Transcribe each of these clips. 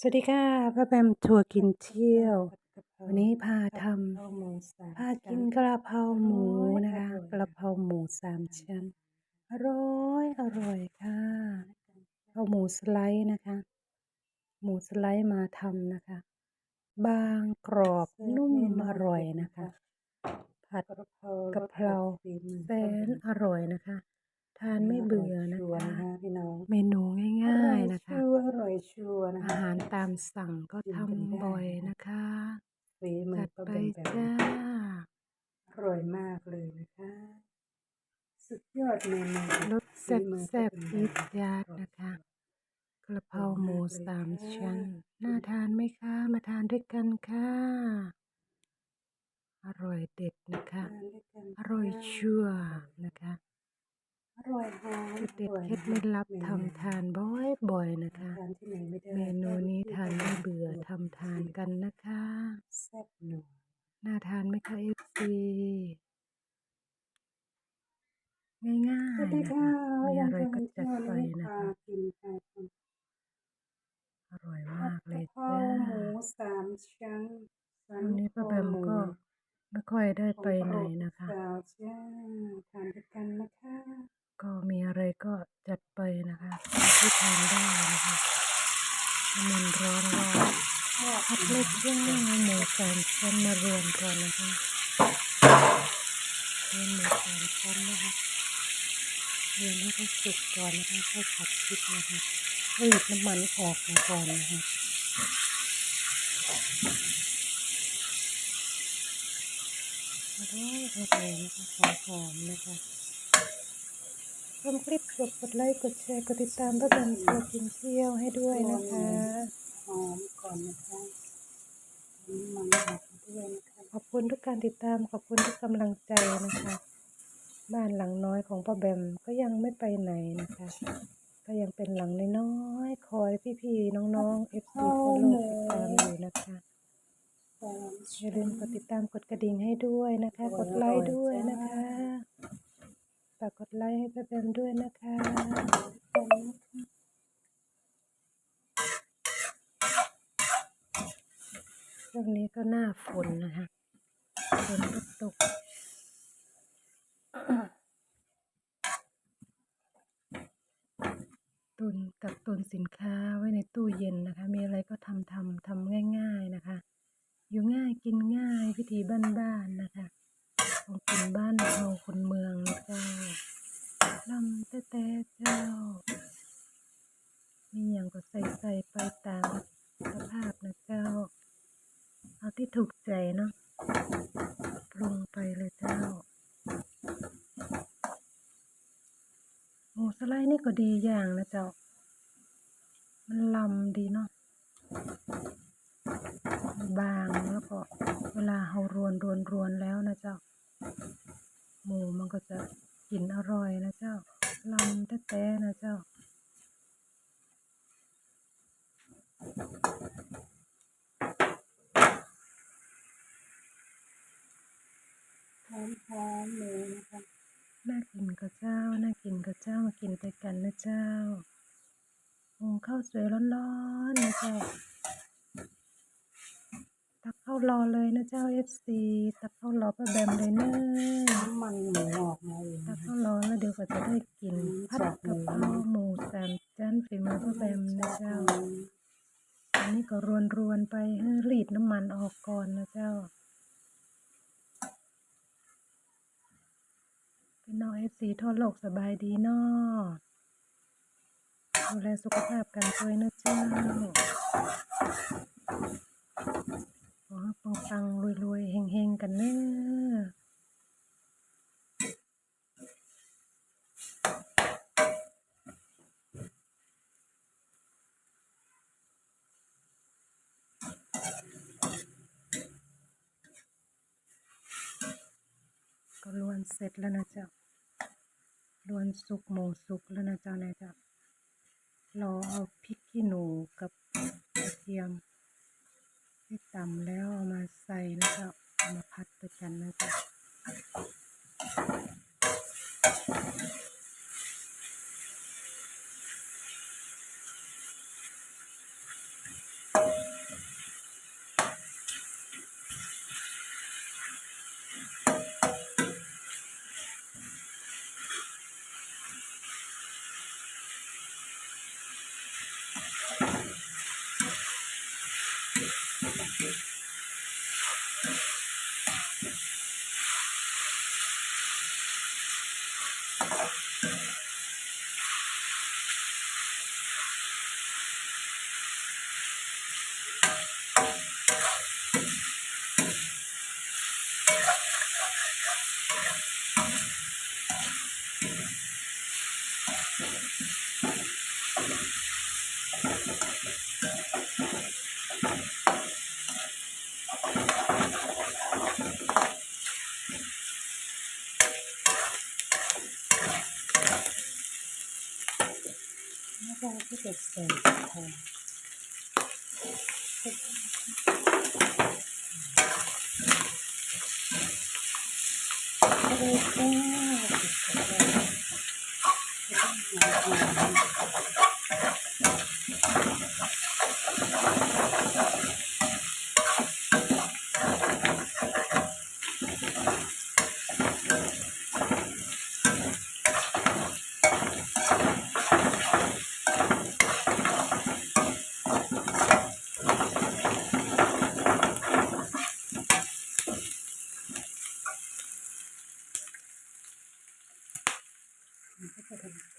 สวัสดีค่ะป้าแบมทัวร์กินเที่ยว วันนี้พาทำพากินกระเพราหมูนะคะกระเพราหมูสามชั้น อร่อยอร่อยค่ะเอาหมูสไลด์นะคะ หมูสไลด์มาทำนะคะ บางกรอบนุ่มอร่อยนะคะ ผัดกระเพราแสนอร่อยนะคะ ทานไม่เบื่อนะคะพี่น้องเมนูง่ายๆนะคะชัวร์อร่อยชัวร์นะอาคะหารตามสั่งก็ทำบ่อยนะคะฝีมืจัอดก็ไปเป็นแบบจ้าอร่อยมากเลยนะคะ สุดยอดเมนูรสแซ่บฝีมือแซ่บก็เป็นอีดแบบยาดนะคะ กระเพราหมูสามชั้น น่าทานไหมคะ มาทานด้วยกันค่ะ อร่อยเด็ดนะคะทานด้วยกันอร่อยชัวร์นะคะ อร่อยหอมเด็ดอร่อยเคล็ดไม่ลับทำทานบ่อยๆนะคะทานที่ไหนไม่ได้เมนูนี้ทานไม่เบื่อทำทานกันนะคะแซ่บหนัวน่าทานไหมคะเอฟซีง่ายสวัสๆดีนะค่ะคะมีอะไรก็จัดไปวันนะพาคะกินค่ะคุณอร่อยผัมาดกเลกะยเพราจ้าหมูสามชั้นวันนี้ป้าแบมก็ไม่ค่อยได้ไปไหนนะคะสาวจ้าทานด้วยกันนะคะ ก็มีอะไรก็จัดไปนะคะที่ทานได้นะคะมันร้อนก็พัดเล็กย่างหมูสามชั้นมารวมก่อนนะคะเรียนหมูสามชั้นนะคะเรียนให้เขาสุกก่อนนะคะค่อยผัดพริกนะคะรีดน้ำมันออกมาก่อนนะคะอร่อยอร่อยนะคะหอมๆนะคะ ชมคลิปจบกดไลค์กดแชร์กดติดตามป้าแบมทัวร์กินเที่ยวให้ด้วยนะคะหอมก่อนนะคะมันหอมด้วยนะคะขอบคุณทุกการติดตามขอบคุณทุกกำลังใจนะคะ บ้านหลังน้อยของป้าแบมก็ยังไม่ไปไหนนะคะ ก็ยังเป็นหลังน้อยๆคอยพี่ๆน้องๆเอฟซีทั่วโลกติดตามอยู่นะคะอย่าลืมกดติดตามกดกระดิ่งให้ด้วยนะคะ กดไลค์ด้วยนะคะากกดไลค์ให้ป้าแบมด้วยนะคะช่วงนี้ก็หน้าฝนนะคะฝนก็ตกตุนกับตุนสินค้าไว้ในตู้เย็นนะคะ มีอะไรก็ทำทำทำง่าย ๆนะคะ อยู่ง่ายกินง่ายพิธีบ้านๆนะคะ ของกินบ้านเราคนเมืองนะเจ้าลำแต่แต่เจ้า มีอย่างก็ใส่ใส่ไปตามสภาพนะเจ้า เอาที่ถูกใจเนาะปรุงไปเลยเจ้าหมูสไลด์นี่ก็ดีอย่างนะเจ้า มันลำดีเนาะ บางแล้วก็เวลาเรารวนรวนรวนแล้วนะเจ้า หมูมันก็จะกินอร่อยนะเจ้าลำแต่แต่นะเจ้า หอมหอมๆเลยนะคะน่ากินกับเจ้า น่ากินกับเจ้ามากินไปกันนะเจ้าหุงข้าวสวยร้อนๆนะเจ้า ตักเข้ารอเลยนะเจ้าเอฟซีตักเข้ารอป้าแบมเลยเนอะน้ำมันหมูออกมาเองตันะกเข้ารอแล้วเดี๋ยวก็จะได้กินผัดกะเพราหมูสามชั้นฝีมือป้าแบมนะเจ้า อันนี้ก็รวนๆไปให้รีดน้ำมันออกก่อนนะเจ้าพี่น้องเอฟซีทั่วโลกสบายดีนาะดูแลสุขภาพกันด้วยนะเจ้า ขอให้ปังๆรวยๆเฮงๆ กันเนอะก็ลวนเสร็จแล้วนะจ้าลวนสุกหมูสุกแล้วนะจ้านายจ้ารอเอาพริกขี้หนูกับกระเทียม ให้ต่ำแล้วมาใส่นะคะมาพัดไปกันนะคะ सकता है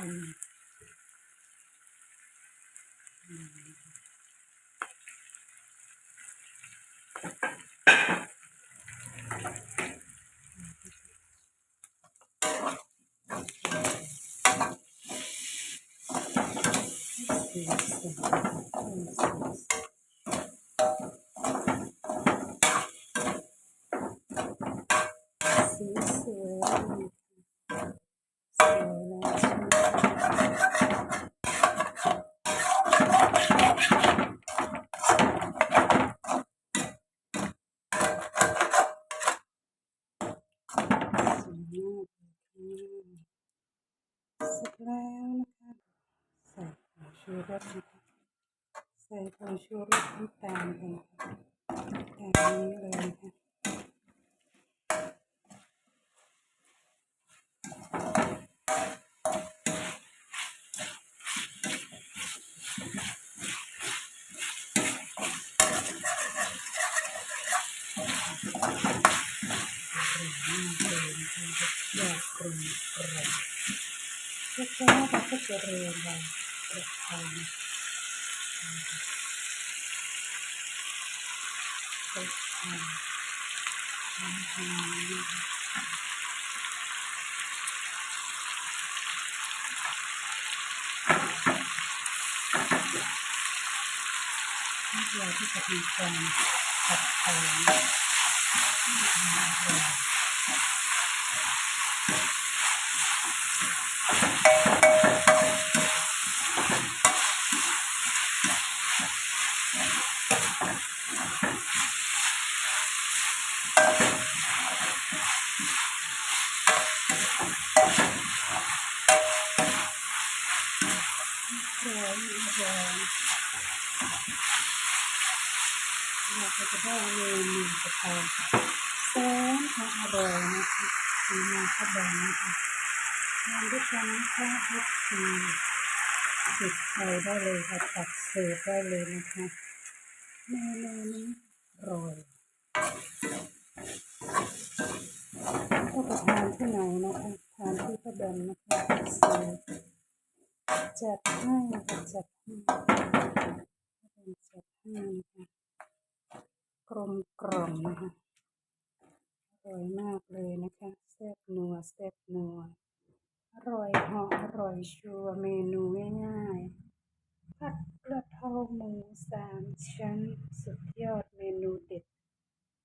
การใส่สีสีนะคะอืมสีสีสีสีสวยสวยแล้วใช่ไหม สวยมากเลยค่ะเสร็จแล้วนะคะ ใส่ผงชูรสนะคะ ใส่ผงชูรสน้ำตาลไปนะคะแบบนี้เลยนะคะอยากกรุงกรอบแล้วก็เราก็จะเรียนไปกระเพรากระเพรา อาหารนี่เราที่จะมีการผัดไทยร้อนร้อน เราจะได้เมนูกะเพราแซ่บอร่อยนะคะสีมาข้าวแดงนะคะทานด้วยกันนะคะทุกทีติดไฟได้เลยค่ะตักเสิร์ฟได้เลยนะคะเมนูนี้อร่อยก็ไปทานที่ไหนนะคะทานที่ข้าวแดงนะคะเสิร์ฟจัดให้ค่ะจัดให้จัดให้นะคะ กลมกล่อมนะคะอร่อยมากเลยนะคะแซ่บนัวแซ่บนัวอร่อยหาะอร่อยชัวเมนูง่ายๆผัดกระเพราหมูสามชั้นสุดยอดเมนูเด็ด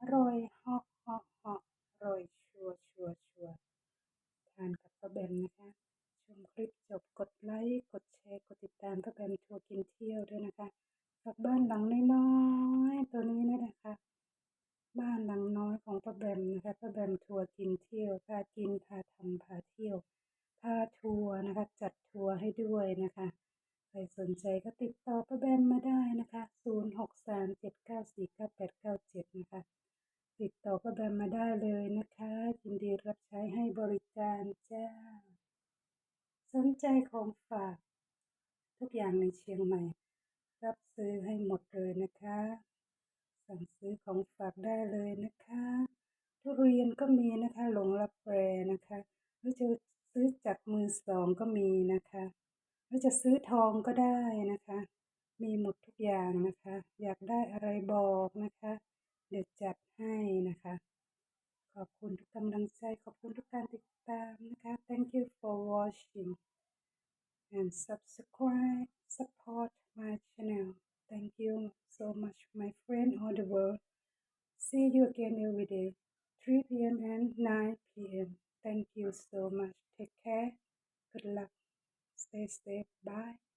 อร่อยหาะเหาะเหาะอร่อยชัวชัวชัวทานกับป้าแบมนะคะ ชมคลิปจบกดไลค์กดแชร์กดติดตามป้าแบมทัวร์กินเที่ยวด้วยนะคะกับบ้านหลังน้อยๆตัวนี้นี่นะคะ บ้านหลังน้อยของป้าแบมนะคะป้าแบมทัวร์กินเที่ยวพากินพาทำพาเที่ยวพาทัวร์นะคะ จัดทัวร์ให้ด้วยนะคะ ใครสนใจก็ติดต่อป้าแบมมาได้นะคะ 0 6 3 7 9 4 9 8 9 7นะคะ ติดต่อป้าแบมมาได้เลยนะคะยินดีรับใช้ให้บริการจ้า สนใจของฝาก ทุกอย่างในเชียงใหม่ รับซื้อให้หมดเลยนะคะ สั่งซื้อของฝากได้เลยนะคะทุเรียนก็มีนะคะหลงรับแปรนะคะหรือจะซื้อจากมือสองก็มีนะคะหรือจะซื้อทองก็ได้นะคะ มีหมดทุกอย่างนะคะ อยากได้อะไรบอกนะคะ เดี๋ยวจัดให้นะคะ ขอบคุณทุกกำลังใจ ขอบคุณทุกการติดตามนะคะ thank you for watching and subscribe support my channel thank you so much my friend all the world see you again every day 3 p.m. and 9 p.m. thank you so much take care good luck stay safe bye